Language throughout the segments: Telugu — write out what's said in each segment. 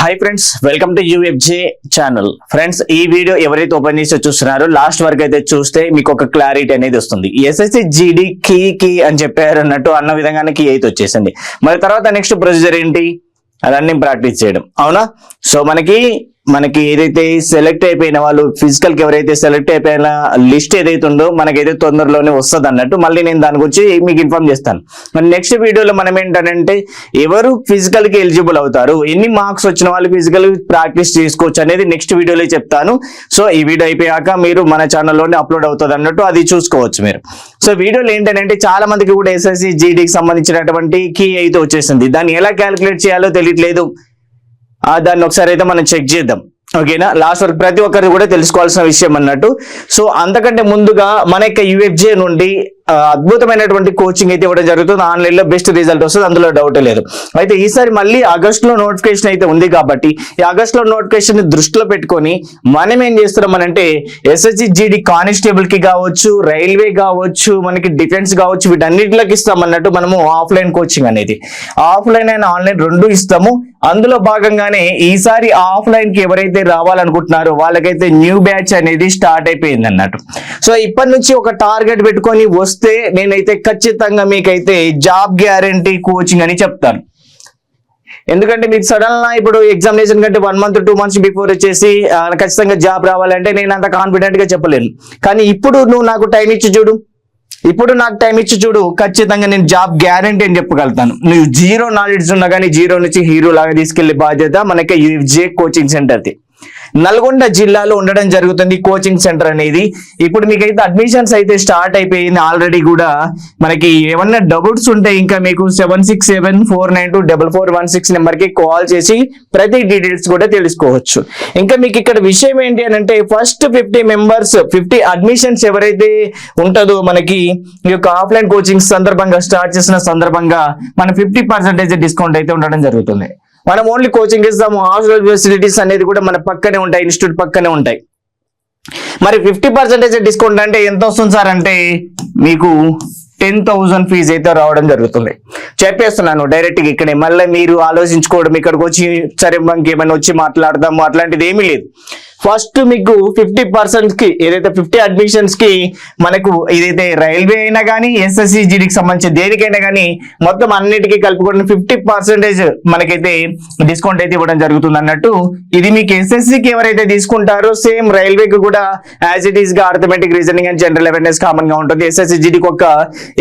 Hi friends welcome to UFJ channel friends ఈ వీడియో ఎవరైతే ఓపెన్ చేసి చూస్తున్నారో లాస్ట్ వరకు అయితే చూస్తే మీకు ఒక క్లారిటీ అనేది వస్తుంది. ఎస్ఎస్సి జీడి కీ కీ అని చెప్పారు అన్నట్టు అన్న విధంగానే కీ అయితే వచ్చేసింది. మరి తర్వాత నెక్స్ట్ ప్రొసీజర్ ఏంటి? అదన్నీ ప్రాక్టీస్ చేయడం. అవునా? సో మనకి మనకి ఏదైతే సెలెక్ట్ అయిపోయిన వాళ్ళు ఫిజికల్కి ఎవరైతే సెలెక్ట్ అయిపోయిన లిస్ట్ ఏదైతే ఉందో మనకైతే తొందరలోనే వస్తుంది అన్నట్టు మళ్ళీ నేను దాని గురించి మీకు ఇన్ఫార్మ్ చేస్తాను. మరి నెక్స్ట్ వీడియోలో మనం ఏంటంటే ఎవరు ఫిజికల్కి ఎలిజిబుల్ అవుతారు ఎన్ని మార్క్స్ వచ్చిన వాళ్ళు ఫిజికల్ ప్రాక్టీస్ చేసుకోవచ్చు అనేది నెక్స్ట్ వీడియోలో చెప్తాను. సో ఈ వీడియో అయిపోయాక మీరు మన ఛానల్లోనే అప్లోడ్ అవుతుంది అన్నట్టు అది చూసుకోవచ్చు మీరు. సో వీడియోలో ఏంటంటే చాలా మందికి కూడా ఎస్ఎస్సి జీడీకి సంబంధించినటువంటి కీ అయితే వచ్చేసింది. దాన్ని ఎలా క్యాలిక్యులేట్ చేయాలో తెలియట్లేదు. దాన్ని ఒకసారి అయితే మనం చెక్ చేద్దాం. ఓకేనా లాస్ట్ వరకు ప్రతి ఒక్కరు కూడా తెలుసుకోవాల్సిన విషయం అన్నట్టు. సో అంతకంటే ముందుగా మన యొక్క యుఎఫ్జే నుండి అద్భుతమైనటువంటి కోచింగ్ అయితే ఇవ్వడం జరుగుతుంది. ఆన్లైన్లో బెస్ట్ రిజల్ట్ వస్తుంది. అందులో డౌట్ లేదు. అయితే ఈసారి మళ్ళీ ఆగస్ట్లో నోటిఫికేషన్ అయితే ఉంది కాబట్టి ఈ ఆగస్ట్లో నోటిఫికేషన్ని దృష్టిలో పెట్టుకొని మనం ఏం చేస్తున్నాం అంటే ఎస్ఎస్సి జీడి కానిస్టేబుల్కి కావచ్చు రైల్వే కావచ్చు మనకి డిఫెన్స్ కావచ్చు వీటన్నిటిలోకి ఇస్తాం అన్నట్టు మనము ఆఫ్లైన్ కోచింగ్ అనేది. ఆఫ్లైన్ అండ్ ఆన్లైన్ రెండు ఇస్తాము. అందులో భాగంగానే ఈసారి ఆఫ్లైన్కి ఎవరైతే రావాలనుకుంటున్నారో వాళ్ళకైతే న్యూ బ్యాచ్ అనేది స్టార్ట్ అయిపోయింది అన్నట్టు. సో ఇప్పటి నుంచి ఒక టార్గెట్ పెట్టుకొని వస్తే నేనైతే ఖచ్చితంగా మీకైతే జాబ్ గ్యారంటీ కోచింగ్ అని చెప్తాను. ఎందుకంటే మీకు సడన్గా ఇప్పుడు ఎగ్జామినేషన్ కంటే one month two months before వచ్చేసి ఖచ్చితంగా జాబ్ రావాలంటే నేను అంత కాన్ఫిడెంట్గా చెప్పలేను. కానీ ఇప్పుడు నువ్వు నాకు టైం ఇచ్చి చూడు. ఇప్పుడు నాకు టైం ఇచ్చి చూడు. ఖచ్చితంగా నేను జాబ్ గ్యారంటీ అని చెప్పగలుగుతాను. నువ్వు జీరో నాలెడ్జ్ ఉన్నా కానీ జీరో నుంచి హీరో లాగా తీసుకెళ్ళే బాధ్యత మనకి జే కోచింగ్ సెంటర్ది నల్గొండ జిల్లాలో ఉండడం జరుగుతుంది కోచింగ్ సెంటర్ అనేది. ఇప్పుడు మీకైతే అడ్మిషన్స్ అయితే స్టార్ట్ అయిపోయింది ఆల్రెడీ కూడా. మనకి ఏమన్నా డౌట్స్ ఉంటే ఇంకా మీకు seven six seven four nine two double four one six నెంబర్కి కాల్ చేసి ప్రతి డీటెయిల్స్ కూడా తెలుసుకోవచ్చు. ఇంకా మీకు ఇక్కడ విషయం ఏంటి అని అంటే first fifty members fifty admissions ఎవరైతే ఉంటుందో మనకి ఈ యొక్క ఆఫ్లైన్ కోచింగ్ సందర్భంగా స్టార్ట్ చేసిన సందర్భంగా మన ఫిఫ్టీ పర్సెంటేజ్ డిస్కౌంట్ అయితే ఉండడం జరుగుతుంది. మనం ఓన్లీ కోచింగ్ ఇస్తాము హాస్టల్ ఫెసిలిటీస్ అనేది కూడా మన పక్కనే ఉంటాయి ఇన్స్టిట్యూట్ పక్కనే ఉంటాయి. మరి ఫిఫ్టీ పర్సెంటేజ్ డిస్కౌంట్ అంటే ఎంత వస్తుంది సార్ అంటే మీకు టెన్ థౌసండ్ ఫీజు అయితే రావడం జరుగుతుంది. చెప్పేస్తున్నాను డైరెక్ట్గా ఇక్కడే. మళ్ళీ మీరు ఆలోచించుకోవడం ఇక్కడికి వచ్చి సరే మనకి ఏమైనా వచ్చి మాట్లాడదాము అట్లాంటిది ఏమీ లేదు. ఫస్ట్ మీకు ఫిఫ్టీ పర్సెంట్కి ఏదైతే ఫిఫ్టీ అడ్మిషన్స్కి మనకు ఏదైతే రైల్వే అయినా కానీ ఎస్ఎస్సి జీడికి సంబంధించి దేనికైనా కానీ మొత్తం అన్నిటికీ కలుపుకొని ఫిఫ్టీ పర్సెంటేజ్ మనకైతే డిస్కౌంట్ అయితే ఇవ్వడం జరుగుతుంది అన్నట్టు. ఇది మీకు ఎస్ఎస్సికి కి ఎవరైతే తీసుకుంటారో సేమ్ రైల్వేకి కూడా యాజ్ ఇట్ ఈస్గా arithmetic reasoning and general awareness కామన్గా ఉంటుంది. ఎస్ఎస్సి జీడికి ఒక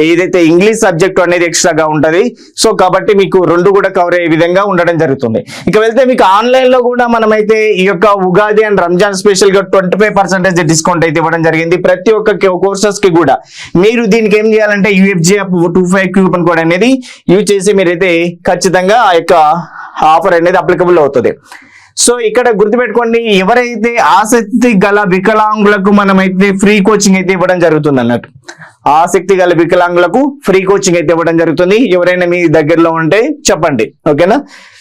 ఏదైతే ఇంగ్లీష్ సబ్జెక్ట్ అనేది ఎక్స్ట్రాగా ఉంటుంది. సో కాబట్టి మీకు రెండు కూడా కవర్ అయ్యే విధంగా ఉండడం జరుగుతుంది. ఇక వెళ్తే మీకు ఆన్లైన్లో కూడా మనమైతే ఈ యొక్క ఉగాది అండ్ రంజాన్ స్పెషల్గా ట్వంటీ ఫైవ్ డిస్కౌంట్ అయితే ఇవ్వడం జరిగింది. ప్రతి ఒక్క కోర్సెస్కి కూడా మీరు దీనికి ఏం చేయాలంటే UFJ two five coupon code అనేది యూజ్ చేసి మీరైతే ఖచ్చితంగా ఆ యొక్క ఆఫర్ అనేది అప్లికబుల్ అవుతుంది. సో ఇక్కడ గుర్తుపెట్టుకోండి ఎవరైతే ఆసక్తి గల వికలాంగులకు మనమైతే ఫ్రీ కోచింగ్ అయితే ఇవ్వడం జరుగుతుంది అన్నట్టు ఆసక్తి గల వికలాంగులకు ఫ్రీ కోచింగ్ అయితే ఇవ్వడం జరుగుతుంది. ఎవరైనా మీ దగ్గరలో ఉంటే చెప్పండి. ఓకేనా?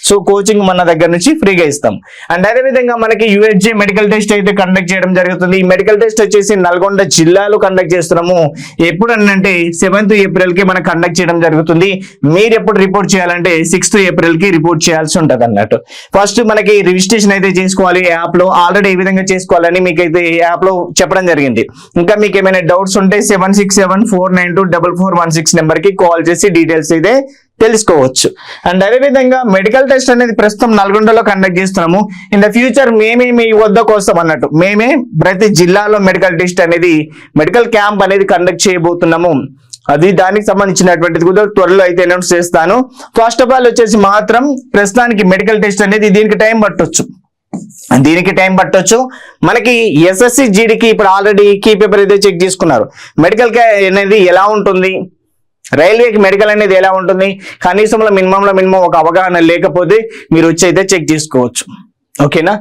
సో కోచింగ్ మన దగ్గర నుంచి ఫ్రీగా ఇస్తాం. అండ్ అదే విధంగా మనకి యూఎస్జే మెడికల్ టెస్ట్ అయితే కండక్ట్ చేయడం జరుగుతుంది. ఈ మెడికల్ టెస్ట్ వచ్చేసి నల్గొండ జిల్లాలో కండక్ట్ చేస్తున్నాము. ఎప్పుడు అంటే సెవెంత్ ఏప్రిల్కి మనం కండక్ట్ చేయడం జరుగుతుంది. మీరు ఎప్పుడు రిపోర్ట్ చేయాలంటే సిక్స్త్ ఏప్రిల్కి రిపోర్ట్ చేయాల్సి ఉంటుంది అన్నట్టు ఫస్ట్ మనకి రిజిస్ట్రేషన్ అయితే చేసుకోవాలి యాప్లో ఆల్రెడీ ఏ విధంగా చేసుకోవాలని మీకు అయితే యాప్ చెప్పడం జరిగింది. ఇంకా మీకు ఏమైనా డౌట్స్ ఉంటే seven six seven four nine two double four one six నెంబర్కి కాల్ చేసి డీటెయిల్స్ అయితే తెలుసుకోవచ్చు. అండ్ అదే విధంగా మెడికల్ టెస్ట్ అనేది ప్రస్తుతం నల్గొండలో కండక్ట్ చేస్తున్నాము. ఇన్ ద ఫ్యూచర్ మేమే మీ వద్దకు వస్తాం అన్నట్టు మేమే ప్రతి జిల్లాలో మెడికల్ టెస్ట్ అనేది మెడికల్ క్యాంప్ అనేది కండక్ట్ చేయబోతున్నాము. అది దానికి సంబంధించినటువంటిది కూడా త్వరలో అయితే అనౌన్స్ చేస్తాను. ఫస్ట్ ఆఫ్ ఆల్ వచ్చేసి మాత్రం ప్రస్తుతానికి మెడికల్ టెస్ట్ అనేది దీనికి టైం పట్టొచ్చు. దీనికి టైం పట్టొచ్చు. మనకి ఎస్ఎస్సి జీడికి ఇప్పుడు ఆల్రెడీ కీ పేపర్ అయితే చెక్ చేసుకున్నారు. మెడికల్ అనేది ఎలా ఉంటుంది? రైల్వేకి మెడికల్ అనేది ఎలా ఉంటుంది? కనీసంలో మినిమంలో మినిమం ఒక అవగాహన లేకపోతే మీరు వచ్చి అయితే చెక్ చేసుకోవచ్చు. ఓకేనా?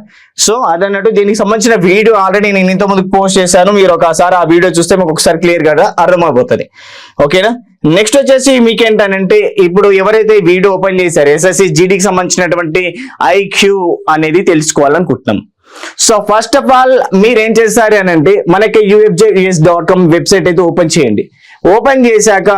సో అదన్నట్టు దీనికి సంబంధించిన వీడియో ఆల్రెడీ నేను ఇంత ముందుకు పోస్ట్ చేశాను. మీరు ఒకసారి ఆ వీడియో చూస్తే మీకు ఒకసారి క్లియర్గా అర్థమైపోతుంది ఓకేనా? నెక్స్ట్ వచ్చేసి మీకేంటనంటే ఇప్పుడు ఎవరైతే వీడియో ఓపెన్ చేశారు ఎస్ఎస్సి జీడీకి సంబంధించినటువంటి ఐక్యూ అనేది తెలుసుకోవాలనుకుంటున్నాం. సో ఫస్ట్ ఆఫ్ ఆల్ మీరు ఏం చేస్తారు అని అంటే మనకి యూఎఫ్జే డాట్ కామ్ వెబ్సైట్ అయితే ఓపెన్ చేయండి. ఓపెన్ చేశాక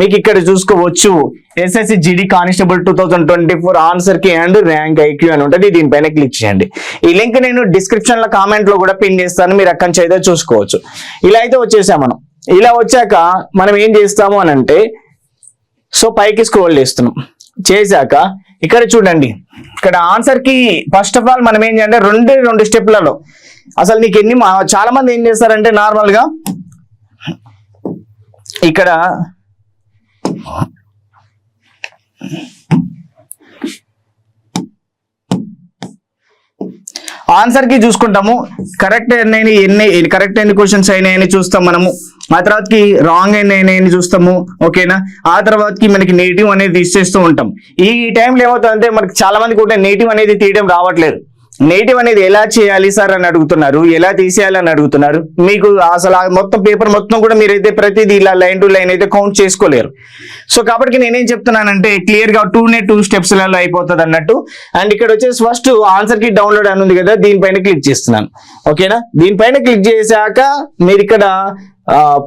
మీకు ఇక్కడ చూసుకోవచ్చు SSC GD constable two thousand twenty four ఆన్సర్కి and rank IQ అని ఉంటుంది. దీనిపైన క్లిక్ చేయండి. ఈ లింక్ నేను డిస్క్రిప్షన్లో కామెంట్లో కూడా పిన్ చేస్తాను. మీరు అక్కడి నుంచి అయితే చూసుకోవచ్చు. ఇలా అయితే వచ్చేసాం మనం. ఇలా వచ్చాక మనం ఏం చేస్తాము అని అంటే సో పైకి స్క్రోల్ చేస్తున్నాం. చేశాక ఇక్కడ చూడండి. ఇక్కడ ఆన్సర్కి ఫస్ట్ ఆఫ్ ఆల్ మనం ఏం చేయాలంటే రెండు రెండు స్టెప్లలో అసలు నీకు ఎన్ని మా- చాలా మంది ఏం చేస్తారంటే నార్మల్గా ఇక్కడ ఆన్సర్కి చూసుకుంటాము. కరెక్ట్ ఎన్ని ఎన్ని కరెక్ట్ ఎన్ని క్వశ్చన్స్ అయినాయని చూస్తాం మనము. ఆ తర్వాతకి రాంగ్ అయినాయని చూస్తాము. ఓకేనా ఆ తర్వాతకి మనకి నెగిటివ్ అనేది తీసేస్తూ ఉంటాం. ఈ టైంలో ఏమవుతుందంటే మనకి చాలా మంది కూడా నెగిటివ్ అనేది తీయడం రావట్లేదు. నేటివ్ అనేది ఎలా చేయాలి సార్ అని అడుగుతున్నారు? ఎలా తీసేయాలి అని అడుగుతున్నారు? మీకు అసలు మొత్తం పేపర్ మొత్తం కూడా మీరైతే ప్రతిదీ ఇలా లైన్ టు లైన్ అయితే కౌంట్ చేసుకోలేరు. సో కాబట్టి నేనేం చెప్తున్నానంటే క్లియర్గా టూ నే టూ స్టెప్స్లలో అయిపోతుంది అన్నట్టు. అండ్ ఇక్కడ వచ్చేసి ఫస్ట్ ఆన్సర్కి డౌన్లోడ్ అని ఉంది కదా దీనిపైన క్లిక్ చేస్తున్నాను. ఓకేనా దీనిపైన క్లిక్ చేశాక మీరు ఇక్కడ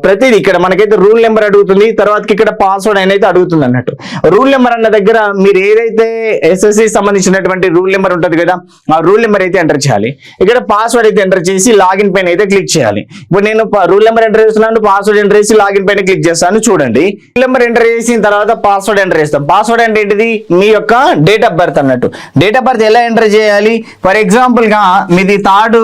ప్రతిది ఇక్కడ మనకైతే రూల్ నెంబర్ అడుగుతుంది తర్వాత ఇక్కడ పాస్వర్డ్ అనేది అడుగుతుంది అన్నట్టు. రూల్ నెంబర్ అన్న దగ్గర మీరు ఏదైతే ఎస్ఎస్సి సంబంధించినటువంటి రూల్ నెంబర్ ఉంటుంది కదా ఆ రూల్ నెంబర్ అయితే ఎంటర్ చేయాలి. ఇక్కడ పాస్వర్డ్ అయితే ఎంటర్ చేసి లాగిన్ పైన అయితే క్లిక్ చేయాలి. ఇప్పుడు నేను రూల్ నెంబర్ ఎంటర్ చేస్తున్నాను పాస్వర్డ్ ఎంటర్ చేసి లాగిన్ పైన క్లిక్ చేస్తాను చూడండి. రూల్ నెంబర్ ఎంటర్ చేసిన తర్వాత పాస్వర్డ్ ఎంటర్ చేస్తాం. పాస్వర్డ్ అంటే ఏంటిది? మీ యొక్క డేట్ ఆఫ్ బర్త్ అన్నట్టు. డేట్ ఆఫ్ బర్త్ ఎలా ఎంటర్ చేయాలి? ఫర్ ఎగ్జాంపుల్గా మీది థర్డ్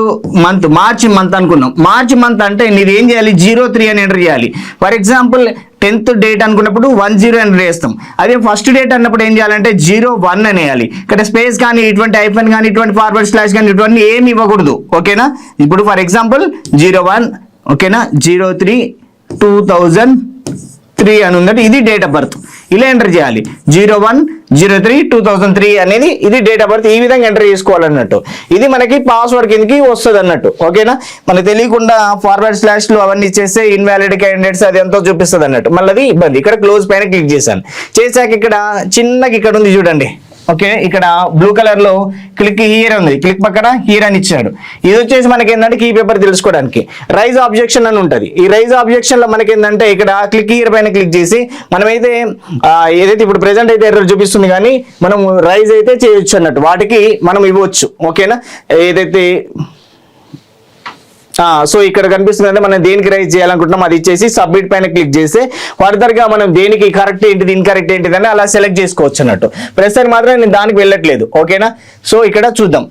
మంత్ మార్చి మంత్ అనుకున్నాం. మార్చి మంత్ అంటే నీది ఏం చేయాలి? జీరో త్రీ అని ఎంటర్ చేయాలి. ఫర్ ఎగ్జాంపుల్ టెన్త్ డేట్ అనుకున్నప్పుడు వన్ జీరో ఎంటర్ చేస్తాం. అదే ఫస్ట్ డేట్ అన్నప్పుడు ఏం చేయాలంటే జీరో వన్ అనేయాలి ఇక్కడ స్పేస్ కానీ ఇటువంటి ఐఫన్ కానీ ఇటువంటి ఫార్వర్డ్ స్లాష్ కానీ ఇటువంటి ఏమి ఇవ్వకూడదు. ఓకేనా ఇప్పుడు ఫర్ ఎగ్జాంపుల్ జీరో వన్ ఓకేనా zero three two thousand three అని ఉందంటే ఇది డేట్ ఆఫ్ బర్త్ ఇలా ఎంటర్ చేయాలి. Zero one zero three two thousand three అనేది ఇది డేట్ ఆఫ్ బర్త్ ఈ విధంగా ఎంటర్ చేసుకోవాలన్నట్టు. ఇది మనకి పాస్వర్డ్ కిందకి వస్తుంది అన్నట్టు ఓకేనా మనకు తెలియకుండా ఫార్వర్డ్ స్లాష్లు అవన్నీ చేస్తే ఇన్వాలిడ్ క్యాండిడేట్స్ అది ఎంతో చూపిస్తుంది అన్నట్టు మళ్ళీ అది ఇబ్బంది. ఇక్కడ క్లోజ్ పైన క్లిక్ చేశాను. చేశాక ఇక్కడ చిన్నగా ఇక్కడ ఉంది చూడండి. ఓకే ఇక్కడ బ్లూ కలర్లో క్లిక్ హియర్ ఉంది. క్లిక్ పక్కన హియర్ అని ఇచ్చాడు. ఇది వచ్చేసి మనకి ఏంటంటే కీ పేపర్ తెలుసుకోవడానికి. రైజ్ ఆబ్జెక్షన్ అని ఉంటది. ఈ రైజ్ ఆబ్జెక్షన్లో మనకి ఏంటంటే ఇక్కడ క్లిక్ హియర్ పైన క్లిక్ చేసి మనమైతే ఏదైతే ఇప్పుడు ప్రెసెంట్ అయితే ఎర్రర్ చూపిస్తుంది కానీ మనం రైజ్ అయితే చేయొచ్చు అన్నట్టు. వాటికి మనం ఇవ్వచ్చు. ఓకేనా? ఏదైతే సో ఇక్కడ కనిపిస్తుందంటే మనం దేనికి రైజ్ చేయాలనుకుంటున్నాం అది ఇచ్చేసి సబ్మిట్ పైన క్లిక్ చేస్తే ఫర్దర్గా మనం దేనికి కరెక్ట్ ఏంటిది ఇన్కరెక్ట్ ఏంటిది అని అలా సెలెక్ట్ చేసుకోవచ్చు అన్నట్టు. ప్రస్తుతానికి మాత్రం నేను దానికి వెళ్ళట్లేదు ఓకేనా? సో ఇక్కడ చూద్దాం.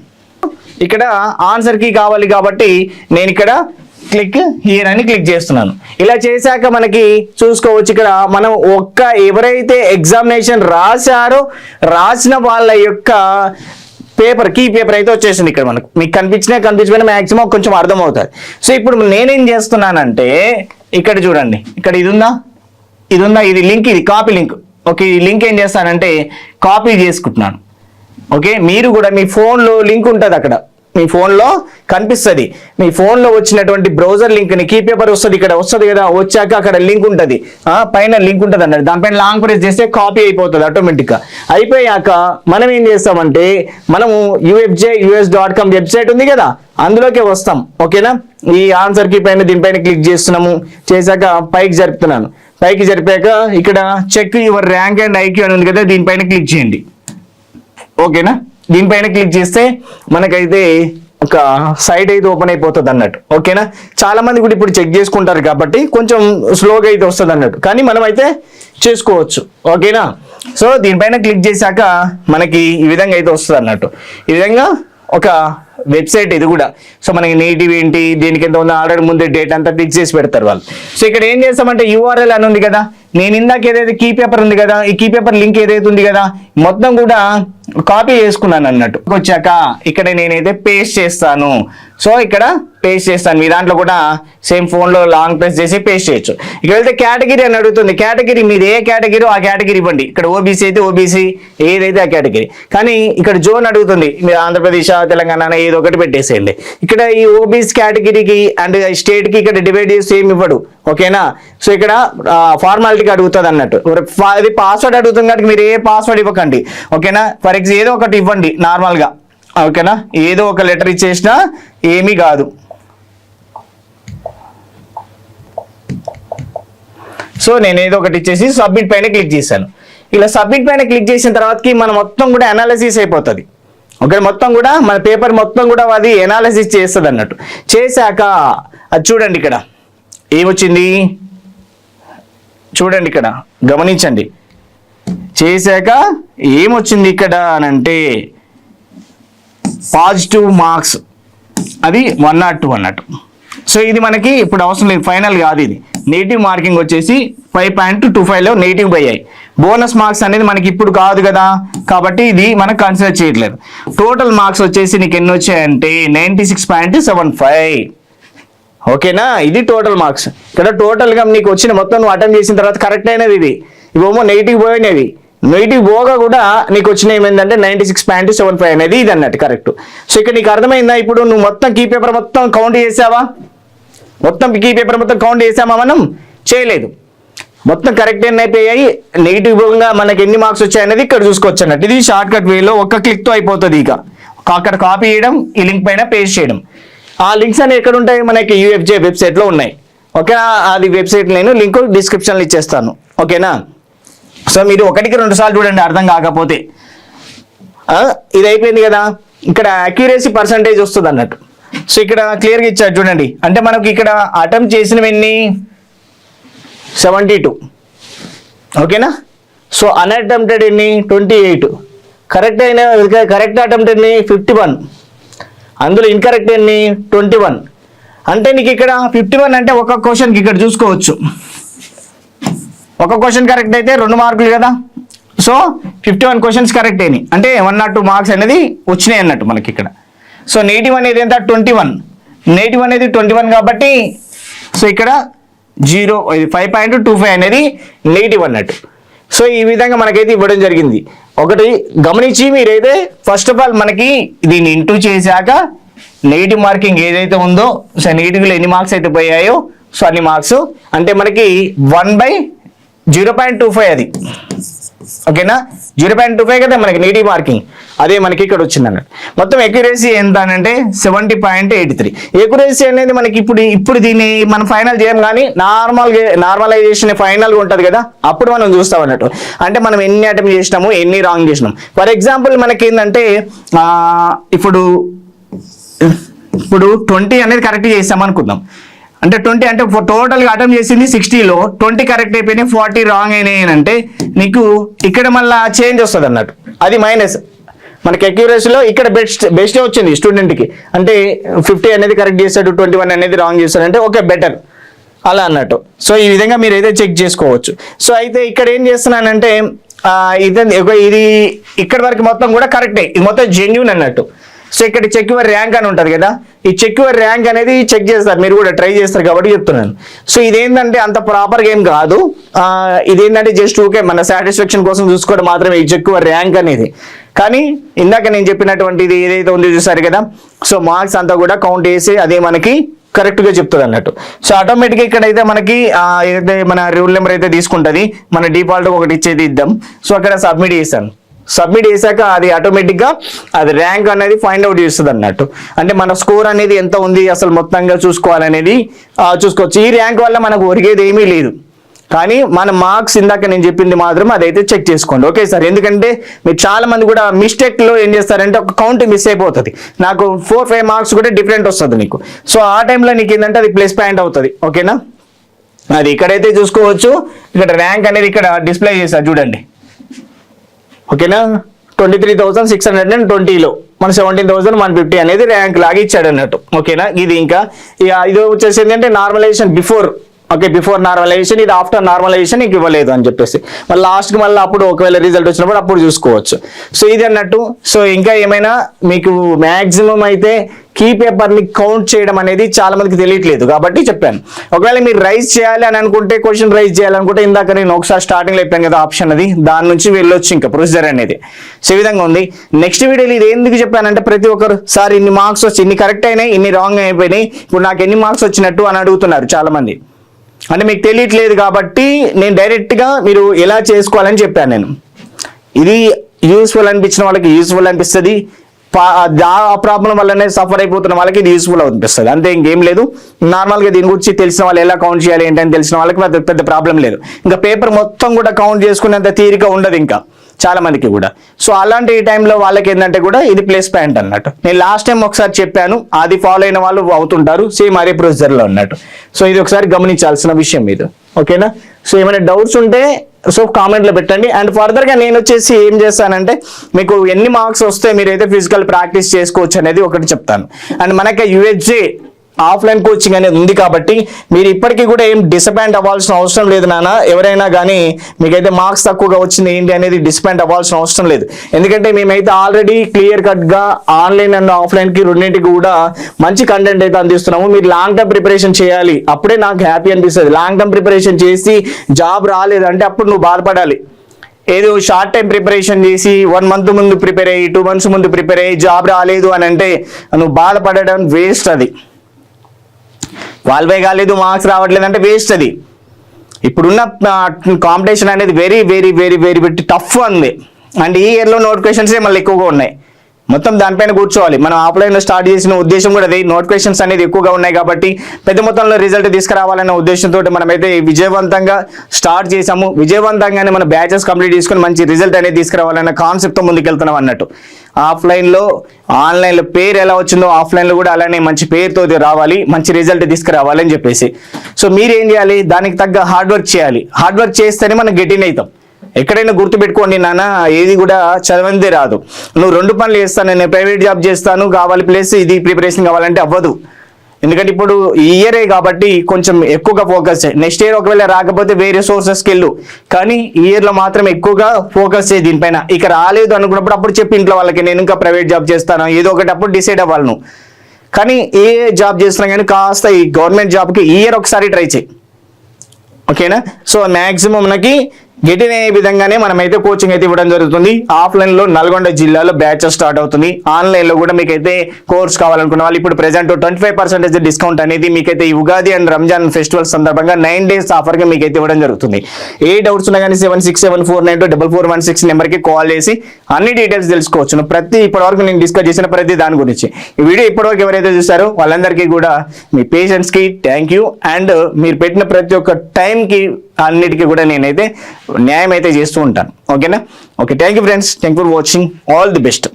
ఇక్కడ ఆన్సర్కి కావాలి కాబట్టి నేను ఇక్కడ క్లిక్ హియర్ అని క్లిక్ చేస్తున్నాను. ఇలా చేశాక మనకి చూసుకోవచ్చు ఇక్కడ మనం ఒక్క ఎవరైతే ఎగ్జామినేషన్ రాశారో రాసిన వాళ్ళ యొక్క పేపర్ కీ పేపర్ అయితే వచ్చేసింది ఇక్కడ మనకు. మీకు కనిపించినా కనిపించకపోయినా మాక్సిమం కొంచెం అర్థం అవుతుంది సో ఇప్పుడు నేనేం చేస్తున్నానంటే ఇక్కడ చూడండి. ఇక్కడ ఇది ఉందా ఇది ఉందా ఇది లింక్ ఇది కాపీ లింక్ ఓకే ఈ లింక్ ఏం చేస్తానంటే కాపీ చేసుకుంటున్నాను. ఓకే మీరు కూడా మీ ఫోన్లో లింక్ ఉంటుంది అక్కడ. మీ ఫోన్లో కనిపిస్తుంది. మీ ఫోన్లో వచ్చినటువంటి బ్రౌజర్ లింక్ని కీ పేపర్ వస్తుంది ఇక్కడ వస్తుంది కదా వచ్చాక అక్కడ లింక్ ఉంటుంది. పైన లింక్ ఉంటుంది అన్నట్టు దానిపైన లాంగ్ ప్రెస్ చేస్తే కాపీ అయిపోతుంది ఆటోమేటిక్గా అయిపోయాక మనం ఏం చేస్తామంటే మనము UFJ US dot com website ఉంది కదా అందులోకి వస్తాం. ఓకేనా? ఈ ఆన్సర్కి పైన దీనిపైన క్లిక్ చేస్తున్నాము. చేశాక పైకి జరుపుతున్నాను. పైకి జరిపాక ఇక్కడ check your rank and IQ అని ఉంది కదా దీనిపైన క్లిక్ చేయండి. ఓకేనా? దీనిపైన క్లిక్ చేస్తే మనకైతే ఒక సైట్ అయితే ఓపెన్ అయిపోతుంది అన్నట్టు. ఓకేనా? చాలా మంది కూడా ఇప్పుడు చెక్ చేసుకుంటారు కాబట్టి కొంచెం స్లోగా అయితే వస్తుంది అన్నట్టు. కానీ మనం అయితే చేసుకోవచ్చు. ఓకేనా? సో దీనిపైన క్లిక్ చేశాక మనకి ఈ విధంగా అయితే వస్తుంది అన్నట్టు. ఈ విధంగా ఒక వెబ్సైట్ ఇది కూడా. సో మనకి నేటివ్ ఏంటి దీనికి ఎంత ఉందో ఆల్రెడీ ముందే డేట్ అంతా ఫిక్స్ చేసి పెడతారు వాళ్ళు. సో ఇక్కడ ఏం చేస్తామంటే యూఆర్ఎల్ అని ఉంది కదా. నేను ఇందాక ఏదైతే కీ పేపర్ ఉంది కదా ఈ కీ పేపర్ లింక్ ఏదైతే ఉంది కదా మొత్తం కూడా కాపీ చేసుకున్నాను అన్నట్టు. వచ్చాక ఇక్కడ నేనైతే పేస్ట్ చేస్తాను. సో ఇక్కడ పేస్ట్ చేస్తాను. మీ దాంట్లో కూడా సేమ్ ఫోన్లో లాంగ్ ప్రెస్ చేసి పేస్ట్ చేయొచ్చు. ఇక్కడ వెళ్తే కేటగిరీ అని అడుగుతుంది. కేటగిరీ మీరు ఏ కేటగిరీ ఆ కేటగిరీ ఇవ్వండి. ఇక్కడ ఓబీసీ అయితే ఓబీసీ ఏదైతే ఆ కేటగిరీ కానీ ఇక్కడ జోన్ అడుగుతుంది. మీరు ఆంధ్రప్రదేశ్ తెలంగాణ ఏదో ఒకటి పెట్టేసేయండి. ఇక్కడ ఈ ఓబీసీ కేటగిరీకి అండ్ స్టేట్కి ఇక్కడ డివైడ్ చేసి ఏమి ఇవ్వడు? ఓకేనా? సో ఇక్కడ ఫార్మాలిటీకి అడుగుతుంది అన్నట్టు. అది ఇది పాస్వర్డ్ అడుగుతుంది కాబట్టి మీరు ఏ పాస్వర్డ్ ఇవ్వకండి. ఓకేనా? ఫర్ ఎగ్జాంపుల్ ఏదో ఒకటి ఇవ్వండి నార్మల్గా ఓకేనా? ఏదో ఒక లెటర్ ఇచ్చేసినా ఏమీ కాదు. సో నేను ఏదో ఒకటి ఇచ్చేసి సబ్మిట్ పైన క్లిక్ చేశాను. ఇలా సబ్మిట్ పైన క్లిక్ చేసిన తర్వాతకి మన మొత్తం కూడా అనాలిసిస్ అయిపోతుంది. ఓకే మొత్తం కూడా మన పేపర్ మొత్తం కూడా అది అనాలిసిస్ చేస్తుంది అన్నట్టు చేశాక అది చూడండి ఇక్కడ. ఏమొచ్చింది? చూడండి ఇక్కడ గమనించండి. చేశాక ఏమొచ్చింది ఇక్కడ అని అంటే పాజిటివ్ మార్క్స్ అది వన్ నాట్ టూ అన్నట్టు. సో ఇది మనకి ఇప్పుడు అవసరం లేదు ఫైనల్ కాదు ఇది. నెగిటివ్ మార్కింగ్ వచ్చేసి ఫైవ్ పాయింట్ టూ ఫైవ్లో నెగిటివ్ అయ్యాయి. బోనస్ మార్క్స్ అనేది మనకి ఇప్పుడు కాదు కదా. కాబట్టి ఇది మనం కన్సిడర్ చేయట్లేదు. టోటల్ మార్క్స్ వచ్చేసి నీకు ఎన్ని వచ్చాయంటే ninety six point seven five ఓకేనా? ఇది టోటల్ మార్క్స్ ఇక్కడ టోటల్గా నీకు వచ్చిన మొత్తం నువ్వు అటెంప్ట్ చేసిన తర్వాత కరెక్ట్ అయినది ఇది. ఇవేమో నెగిటివ్ పోయినవి. నెగిటివ్ పోగా కూడా నీకు వచ్చిన ఏమైందంటే ninety six point seven five అనేది ఇది అన్నట్టు కరెక్ట్ సో ఇక్కడ నీకు అర్థమైందా? ఇప్పుడు నువ్వు మొత్తం కీ పేపర్ మొత్తం కౌంట్ చేసావా? మొత్తం కీ పేపర్ మొత్తం కౌంట్ చేసామా మనం? చేయలేదు. మొత్తం కరెక్ట్ ఎన్ని అయిపోయాయి నెగిటివ్గా మనకి ఎన్ని మార్క్స్ వచ్చాయనేది ఇక్కడ చూసుకోవచ్చు అన్నట్టు. ఇది షార్ట్ కట్ వేలో ఒక్క క్లిక్తో అయిపోతుంది ఇక. అక్కడ కాపీ చేయడం ఈ లింక్ పైన పేస్ట్ చేయడం. ఆ లింక్స్ అనేవి ఎక్కడ ఉంటాయి? మనకి యూఎఫ్జే వెబ్సైట్లో ఉన్నాయి. ఓకేనా అది వెబ్సైట్ నేను లింక్ డిస్క్రిప్షన్లో ఇచ్చేస్తాను. ఓకేనా సో మీరు ఒకటికి రెండు సార్లు చూడండి అర్థం కాకపోతే. ఇది అయిపోయింది కదా? ఇక్కడ అక్యూరేసీ పర్సంటేజ్ వస్తుంది అన్నట్టు. సో ఇక్కడ క్లియర్గా ఇచ్చారు చూడండి. అంటే మనకి ఇక్కడ అటెంప్ట్ చేసినవి ఎన్ని సెవెంటీ టూ ఓకేనా సో అన్అటెంప్టెడ్ ఎన్ని? ట్వంటీ ఎయిట్ కరెక్ట్ అయిన కరెక్ట్ అటెంప్ట్ ఎన్ని? ఫిఫ్టీ వన్ అందులో ఇన్కరెక్ట్ ఎన్ని ట్వంటీ వన్ అంటే నీకు ఇక్కడ ఫిఫ్టీ వన్ అంటే ఒక క్వశ్చన్కి ఇక్కడ చూసుకోవచ్చు. ఒక క్వశ్చన్ కరెక్ట్ అయితే రెండు మార్కులు కదా? So fifty one questions correct అయినాయి. అంటే వన్ నాట్ టూ మార్క్స్ అనేది వచ్చినాయి అన్నట్టు మనకి ఇక్కడ. సో నెగిటివ్ అనేది ఎంత? ట్వంటీ వన్ నెగిటివ్ అనేది ట్వంటీ వన్ కాబట్టి సో ఇక్కడ జీరో ఇది ఫైవ్ పాయింట్ టూ ఫైవ్ అనేది నెగిటివ్ అన్నట్టు. సో ఈ విధంగా మనకైతే ఇవ్వడం జరిగింది. ఒకటి గమనించి మీరైతే ఫస్ట్ ఆఫ్ ఆల్ మనకి దీన్ని ఇంటూ చేశాక నెగిటివ్ మార్కింగ్ ఏదైతే ఉందో సో నెగిటివ్లో ఎన్ని మార్క్స్ అయితే పోయాయో సో అన్ని మార్క్స్ అంటే మనకి one by zero point two five అది. ఓకేనా? జీరో పాయింట్ టూ ఫైవ్ కదా మనకి నీటి మార్కింగ్. అదే మనకి ఇక్కడ వచ్చింది అన్నట్టు మొత్తం ఎక్యురేసీ ఎంత అంటే seventy point eighty three accuracy అనేది మనకి ఇప్పుడు ఇప్పుడు దీన్ని మనం ఫైనల్ చేయం కానీ నార్మల్ నార్మలైజేషన్ ఫైనల్గా ఉంటుంది కదా? అప్పుడు మనం చూస్తాం అన్నట్టు. అంటే మనం ఎన్ని అటెంప్ట్ చేసినాము ఎన్ని రాంగ్ చేసినాం ఫర్ ఎగ్జాంపుల్ మనకి ఏంటంటే ఇప్పుడు ఇప్పుడు ట్వంటీ అనేది కరెక్ట్ చేసాం అనుకుందాం. అంటే ట్వంటీ అంటే టోటల్గా అటెంప్ట్ చేసింది సిక్స్టీలో. ట్వంటీ కరెక్ట్ అయిపోయినాయి ఫార్టీ రాంగ్ అయినాయి అంటే నీకు ఇక్కడ మళ్ళీ చేంజ్ వస్తుంది అన్నట్టు. అది మైనస్ మనకి అక్యూరసీలో ఇక్కడ బెస్ట్ బెస్టే వచ్చింది స్టూడెంట్కి అంటే ఫిఫ్టీ అనేది కరెక్ట్ చేశాడు ట్వంటీ వన్ అనేది రాంగ్ చేశాడు అంటే ఓకే బెటర్ అలా అన్నట్టు. సో ఈ విధంగా మీరు అయితే చెక్ చేసుకోవచ్చు. సో అయితే ఇక్కడ ఏం చేస్తున్నానంటే ఇది ఒక- ఇది ఇక్కడ వరకు మొత్తం కూడా కరెక్టే ఇది మొత్తం జెన్యున్ అన్నట్టు. సో ఇక్కడ చెక్ యువర్ ర్యాంక్ అని ఉంటుంది కదా? ఈ చెక్ యువర్ ర్యాంక్ అనేది చెక్ చేస్తారు. మీరు కూడా ట్రై చేస్తారు కాబట్టి చెప్తున్నాను. సో ఇదేంటంటే అంత ప్రాపర్గా ఏం కాదు. ఇదేంటంటే జస్ట్ ఓకే మన సాటిస్ఫాక్షన్ కోసం చూసుకోవడం మాత్రమే ఈ చెక్ యువర్ ర్యాంక్ అనేది. కానీ ఇందాక నేను చెప్పినటువంటిది ఏదైతే ఉందో చూసారు కదా? సో మార్క్స్ అంతా కూడా కౌంట్ చేసి అదే మనకి కరెక్ట్గా చెప్తుంది అన్నట్టు. సో ఆటోమేటిక్ ఇక్కడ అయితే మనకి ఏదైతే మన రూల్ నెంబర్ అయితే తీసుకుంటది మన డిఫాల్ట్ ఒకటి ఇచ్చేది ఇద్దాం. సో అక్కడ సబ్మిట్ చేశాను. సబ్మిట్ చేశాక అది ఆటోమేటిక్గా అది ర్యాంక్ అనేది ఫైండ్ అవుట్ చేస్తుంది అన్నట్టు. అంటే మన స్కోర్ అనేది ఎంత ఉంది అసలు మొత్తంగా చూసుకోవాలనేది చూసుకోవచ్చు. ఈ ర్యాంక్ వల్ల మనకు ఒరిగేది ఏమీ లేదు. కానీ మన మార్క్స్ ఇందాక నేను చెప్పింది మాత్రం అదైతే చెక్ చేసుకోండి. ఓకే సార్ ఎందుకంటే మీరు చాలా మంది కూడా మిస్టేక్లో ఏం చేస్తారంటే ఒక కౌంట్ మిస్ అయిపోతుంది. నాకు ఫోర్ ఫైవ్ మార్క్స్ కూడా డిఫరెంట్ వస్తుంది నీకు. సో ఆ టైంలో నీకు ఏంటంటే అది ప్లస్ పాయింట్ అవుతుంది. ఓకేనా అది ఇక్కడైతే చూసుకోవచ్చు. ఇక్కడ ర్యాంక్ అనేది ఇక్కడ డిస్ప్లే చేశారు చూడండి. ఓకేనా? Twenty three thousand six hundred and ట్వంటీలో మన సెవెంటీన్ థౌసండ్ వన్ ఫిఫ్టీ అనేది ర్యాంక్ లాగా ఇచ్చాడు అన్నట్టు ఓకేనా? ఇది ఇంకా ఇక ఇది వచ్చేసి ఏంటంటే normalization before okay before normalization ఇది ఆఫ్టర్ నార్మలైజేషన్ నీకు ఇవ్వలేదు అని చెప్పేసి. మళ్ళీ లాస్ట్కి మళ్ళీ అప్పుడు ఒకవేళ రిజల్ట్ వచ్చినప్పుడు అప్పుడు చూసుకోవచ్చు. సో ఇది అన్నట్టు. సో ఇంకా ఏమైనా మీకు మ్యాక్సిమం అయితే కీ పేపర్ని కౌంట్ చేయడం అనేది చాలా మందికి తెలియట్లేదు కాబట్టి చెప్పాను. ఒకవేళ మీరు రైజ్ చేయాలి అని అనుకుంటే క్వశ్చన్ రైజ్ చేయాలనుకుంటే ఇందాక నేను ఒకసారి స్టార్టింగ్లో చెప్పాను కదా ఆప్షన్ అది. దాని నుంచి వెళ్ళొచ్చు ఇంకా ప్రొసీజర్ అనేది. సో ఈ విధంగా ఉంది. నెక్స్ట్ వీడియోలో ఇది ఎందుకు చెప్పానంటే ప్రతి ఒక్కరు సార్ ఇన్ని మార్క్స్ వచ్చి ఇన్ని కరెక్ట్ అయినాయి ఇన్ని రాంగ్ అయిపోయినాయి. ఇప్పుడు నాకు ఎన్ని మార్క్స్ వచ్చినట్టు అని అడుగుతున్నారు చాలా మంది అంటే మీకు తెలియట్లేదు కాబట్టి నేను డైరెక్ట్గా మీరు ఎలా చేసుకోవాలని చెప్పాను నేను. ఇది యూస్ఫుల్ అనిపించిన వాళ్ళకి యూస్ఫుల్ అనిపిస్తుంది. పా- ఆ ప్రాబ్లం వల్లనే సఫర్ అయిపోతున్న వాళ్ళకి ఇది యూస్ఫుల్ అనిపిస్తుంది. అంతే ఇంకేం లేదు. నార్మల్గా దీని గురించి తెలిసిన వాళ్ళు ఎలా కౌంట్ చేయాలి ఏంటని తెలిసిన వాళ్ళకి పెద్ద పెద్ద ప్రాబ్లం లేదు. ఇంకా పేపర్ మొత్తం కూడా కౌంట్ చేసుకునేంత తీరిక ఉండదు ఇంకా. చాలామందికి కూడా. సో అలాంటి టైంలో వాళ్ళకి ఏంటంటే కూడా ఇది ప్లేస్ పాయింట్ అన్నట్టు. నేను లాస్ట్ టైం ఒకసారి చెప్పాను అది ఫాలో అయిన వాళ్ళు అవుతుంటారు సేమ్ అదే ప్రొసీజర్లో అన్నట్టు. సో ఇది ఒకసారి గమనించాల్సిన విషయం ఇది. ఓకేనా? సో ఏమైనా డౌట్స్ ఉంటే సో కామెంట్లో పెట్టండి. అండ్ ఫర్దర్గా నేను వచ్చేసి ఏం చేస్తానంటే మీకు ఎన్ని మార్క్స్ వస్తే మీరైతే ఫిజికల్ ప్రాక్టీస్ చేసుకోవచ్చు అనేది ఒకటి చెప్తాను. అండ్ మనకి యుహెచ్జే ఆఫ్లైన్ కోచింగ్ అనేది ఉంది కాబట్టి మీరు ఇప్పటికీ కూడా ఏం డిసపాయింట్ అవ్వాల్సిన అవసరం లేదు నాన్న. ఎవరైనా కానీ మీకైతే మార్క్స్ తక్కువగా వచ్చింది ఏంటి అనేది డిసపాయింట్ అవ్వాల్సిన అవసరం లేదు. ఎందుకంటే మేమైతే ఆల్రెడీ క్లియర్ కట్గా ఆన్లైన్ అండ్ ఆఫ్లైన్కి రెండింటికి కూడా మంచి కంటెంట్ అయితే అందిస్తున్నాము. మీరు లాంగ్ టర్మ్ ప్రిపరేషన్ చేయాలి. అప్పుడే నాకు హ్యాపీ అనిపిస్తుంది. లాంగ్ టర్మ్ ప్రిపరేషన్ చేసి జాబ్ రాలేదంటే అప్పుడు నువ్వు బాధపడాలి. ఏదో షార్ట్ టైం ప్రిపరేషన్ చేసి వన్ మంత్ ముందు ప్రిపేర్ అయ్యి టూ మంత్స్ ముందు ప్రిపేర్ అయ్యి జాబ్ రాలేదు అని అంటే నువ్వు బాధపడడం వేస్ట్ అది. క్వాలిఫై కాలేదు మార్క్స్ రావట్లేదు అంటే వేస్ట్ అది. ఇప్పుడున్న కాంపిటీషన్ అనేది very very very very very tough ఉంది. అండ్ ఈ ఇయర్లో నోటిఫికేషన్సే మళ్ళీ ఎక్కువగా ఉన్నాయి. మొత్తం దానిపైన కూర్చోవాలి. మనం ఆఫ్లైన్లో స్టార్ట్ చేసిన ఉద్దేశం కూడా అదే. నోటిఫికేషన్స్ అనేది ఎక్కువగా ఉన్నాయి కాబట్టి పెద్ద మొత్తంలో రిజల్ట్ తీసుకురావాలనే ఉద్దేశంతో మనమైతే విజయవంతంగా స్టార్ట్ చేసాము విజయవంతంగానే మన బ్యాచెస్ కంప్లీట్ చేసుకుని మంచి రిజల్ట్ అనేది తీసుకురావాలన్న కాన్సెప్ట్తో ముందుకెళ్తున్నాం అన్నట్టు. ఆఫ్లైన్లో ఆన్లైన్లో పేరు ఎలా వచ్చిందో ఆఫ్లైన్లో కూడా అలానే మంచి పేరుతో రావాలి. మంచి రిజల్ట్ తీసుకురావాలి అని చెప్పేసి. సో మీరు ఏం చేయాలి? దానికి తగ్గ హార్డ్ వర్క్ చేయాలి. హార్డ్ వర్క్ చేస్తేనే మనం గెటిన్ అవుతాం. ఎక్కడైనా గుర్తుపెట్టుకోండి నాన్న ఏది కూడా చదవందే రాదు. నువ్వు రెండు పనులు చేస్తాను నేను ప్రైవేట్ జాబ్ చేస్తాను కావాలి ప్లేస్ ఇది ప్రిపరేషన్ కావాలంటే అవ్వదు. ఎందుకంటే ఇప్పుడు ఈ ఇయరే కాబట్టి కొంచెం ఎక్కువగా ఫోకస్ నెక్స్ట్ ఇయర్ ఒకవేళ రాకపోతే వేరే సోర్సెస్కి వెళ్ళు. కానీ ఈ ఇయర్లో మాత్రం ఎక్కువగా ఫోకస్ చేయి దీనిపైన. ఇక రాలేదు అనుకున్నప్పుడు అప్పుడు చెప్పి ఇంట్లో వాళ్ళకి నేను ఇంకా ప్రైవేట్ జాబ్ చేస్తాను ఏదో ఒకటి అప్పుడు డిసైడ్ అవ్వాలి నువ్వు. కానీ ఏ జాబ్ చేస్తున్నా కానీ కాస్త ఈ గవర్నమెంట్ జాబ్కి ఇయర్ ఒకసారి ట్రై చేయి. ఓకేనా? సో మ్యాక్సిమం మనకి గిటినే విధంగానే మనమైతే కోచింగ్ అయితే ఇవ్వడం జరుగుతుంది. ఆఫ్లైన్లో నల్గొండ జిల్లాలో బ్యాచ్ స్టార్ట్ అవుతుంది. ఆన్లైన్లో కూడా మీకైతే కోర్స్ కావాలనుకున్న వాళ్ళు ఇప్పుడు present twenty five percentage discount అనేది మీకైతే ఉగాది అండ్ రంజాన్ ఫెస్టివల్ సందర్భంగా నైన్ డేస్ ఆఫర్గా మీకైతే ఇవ్వడం జరుగుతుంది. ఏ డౌట్స్ ఉన్నా కానీ seven six seven four nine two double four one six నెంబర్కి కాల్ చేసి అన్ని డీటెయిల్స్ తెలుసుకోవచ్చు ప్రతి ఇప్పటివరకు నేను డిస్కస్ చేసిన ప్రతి దాని గురించి. ఈ వీడియో ఇప్పటివరకు ఎవరైతే చూసారో వాళ్ళందరికీ కూడా మీ పేషెంట్స్కి థ్యాంక్ యూ అండ్ మీరు పెట్టిన ప్రతి ఒక్క టైంకి అన్నిటికీ కూడా నేనైతే న్యాయం అయితే చేస్తూ ఉంటాను. ఓకేనా? Okay thank you friends thank for watching all the best